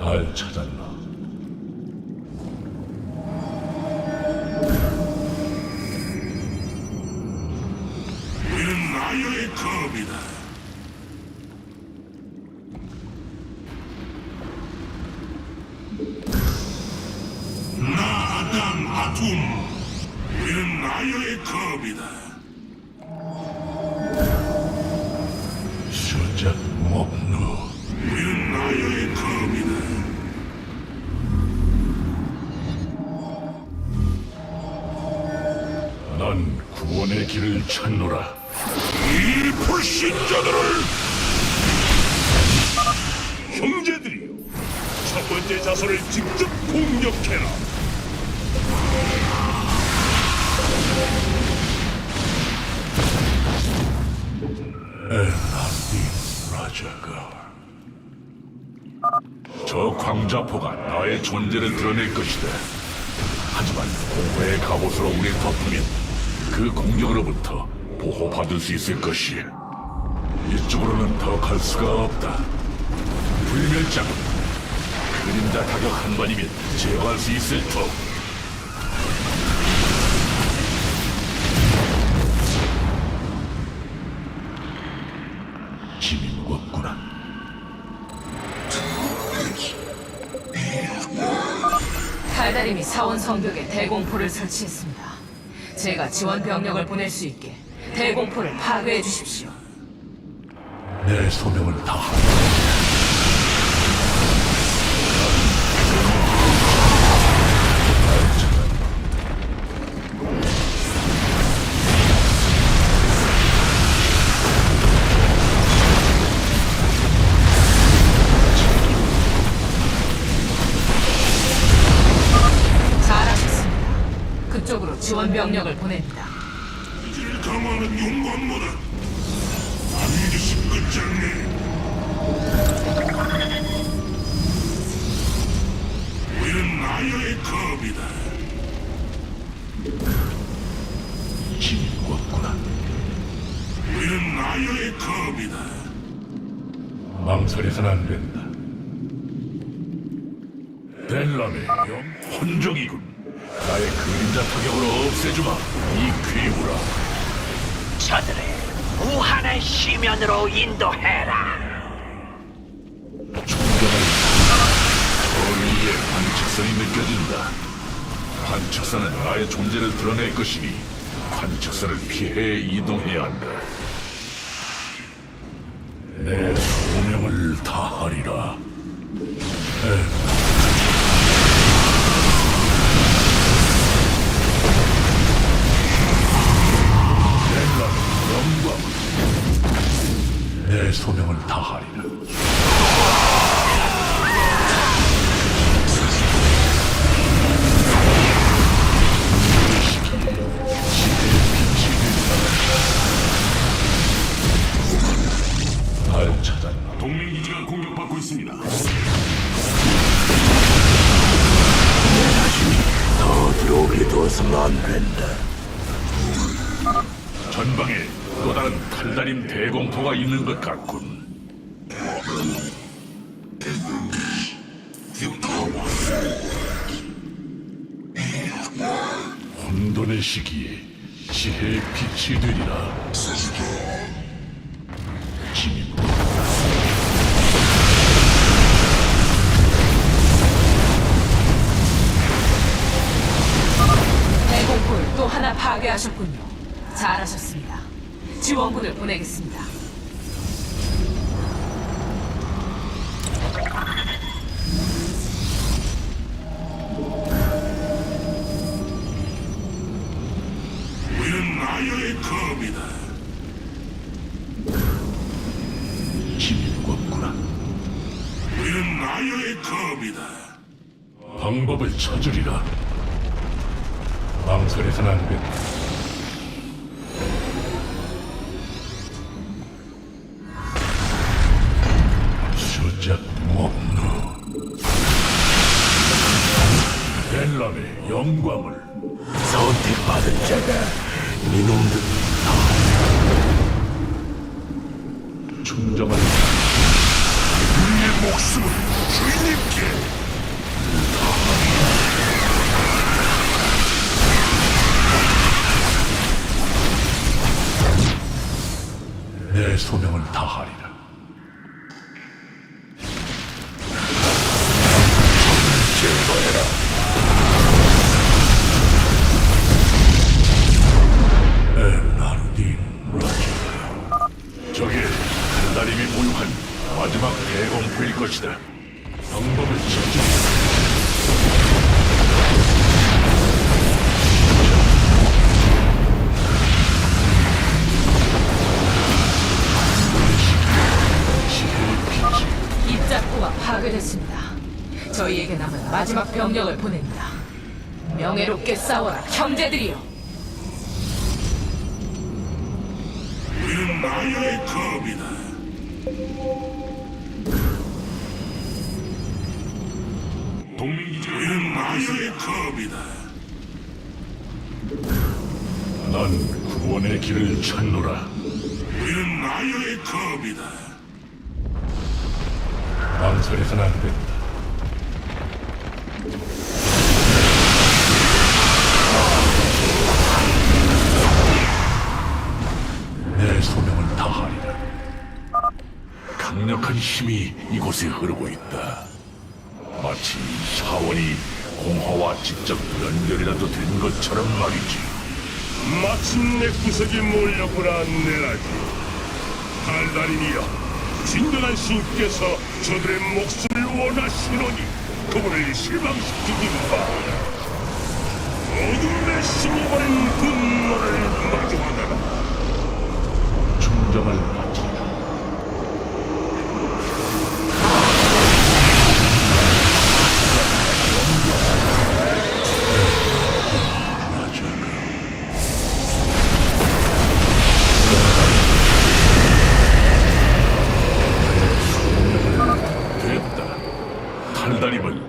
날 찾았나? 우리는 나의 검이다. 나 아담 아툼. 우리는 나의 검이다. 길을 찾노라 이 불신자들을 형제들이여, 첫 번째 자손을 직접 공격해라. 엘라디 라자가 저 광자포가 나의 존재를 드러낼 것이다 하지만 공허의 갑옷으로 우리 덮으면 그 공격으로부터 보호받을 수 있을 것이야 이쪽으로는 더 갈 수가 없다. 불멸자군 그림자 타격 한 번이면 제거할 수 있을 터. 짐이 무겁구나. 달달임이 사원 성벽에 대공포를 설치했습니다. 제가 지원 병력을 보낼 수 있게 대공포를 파괴해 주십시오. 내 소명을 다하라 망설여서는 안 된다. 벨람의 영 혼종이군. 나의 그림자 타격으로 없애주마. 이 괴물아. 저들을 무한의 시면으로 인도해라. 거리의 관측선이 느껴진다. 관측선은 나의 존재를 드러낼 것이니 관측선을 피해 이동해야 한다. 내 소명을 다하리라. 벨 전방에 또 다른 탈다림 대공포가 있는 것 같군. 혼돈의 시기에 지혜의 빛이 되리라. 대공포를 또 하나 파괴하셨군요. 잘하셨습니다. 지원군을 보내겠습니다. 우리는 나의 검이다. 무겁구나. 우리는 나의 검이다. 방법을 찾으리라. 망설여서는 안 된다. 영광을 저게 달달임이 보유한 마지막 대공포일 것이다. 방법을 찾자. 입작부가 파괴됐습니다. 저희에게 남은 마지막 병력을 보냅니다. 명예롭게 싸워라, 형제들이여. 우리는 나이의 검이다 동맹기지가 우리는 나이의 검이다 난 구원의 길을 찾노라. 우리는 나이의 검이다 망설여서는 안 된다. 강력한 힘이 이곳에 흐르고 있다. 마치 사원이 공화와 직접 연결이라도 된 것처럼 말이지. 마침내 구석이 몰렸구나 내라지 달달이니여 진정한 신께서 저들의 목숨을 원하시노니 그분을 실망시키기 바라 어둠의 심어버린 탈다림을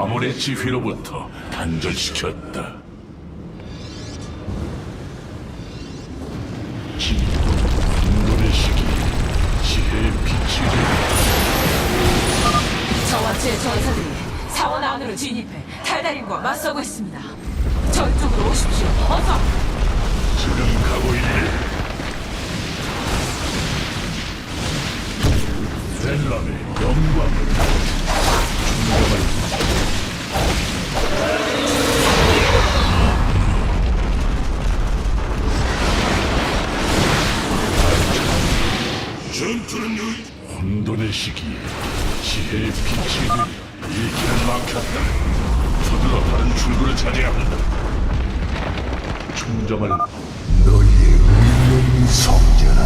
아몬의 지휘로부터 단절시켰다. 진도 분노의 시기 지혜의 빛이 되리 저와 제 전사들이 사원 안으로 진입해 탈달인과 맞서고 있습니다. 저쪽으로 오십시오. 어서! 지금 가고 있네 벨람의 영광을 전투는 시기에 지혜의 빛이 되리 이 길은 막혔다 서둘러 다른 출구를 찾아야 한다 충정을 너희의 의로운 성전은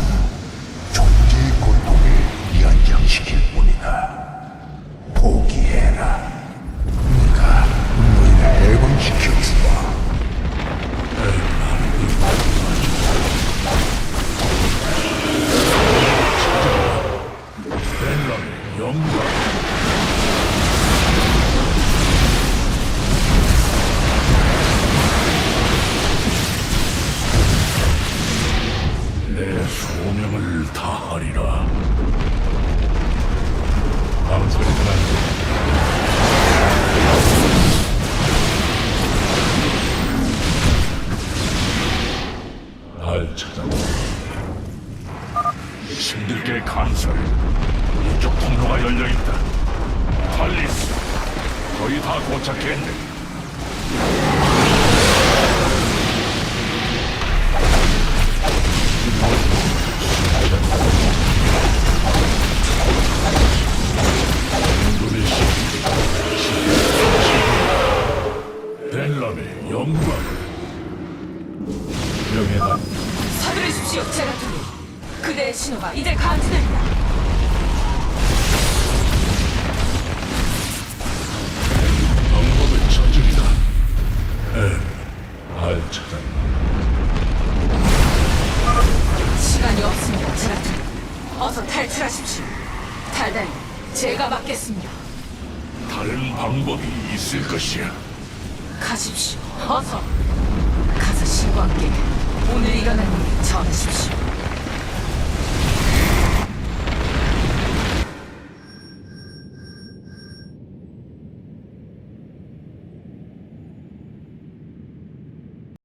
존재의 고통을 연장시킬 뿐이다. 포기해라. 소명을 다하리라. 날 찾아오 신들께 감사를 이쪽 통로가 열려 있다. 탈리스. 거의 다 도착했네 서두르십시오, 제라툴리. 그대의 신호가 이제 감지됩니다. 방법을 찾으리다. 에, 알 찾았나? 시간이 없습니다, 제라툴리. 어서 탈출하십시오. 탈달님, 제가 맡겠습니다. 다른 방법이 있을 것이야. 가십시오. 어서 가서 신과 함께 오늘 일어난 일 전하십시오.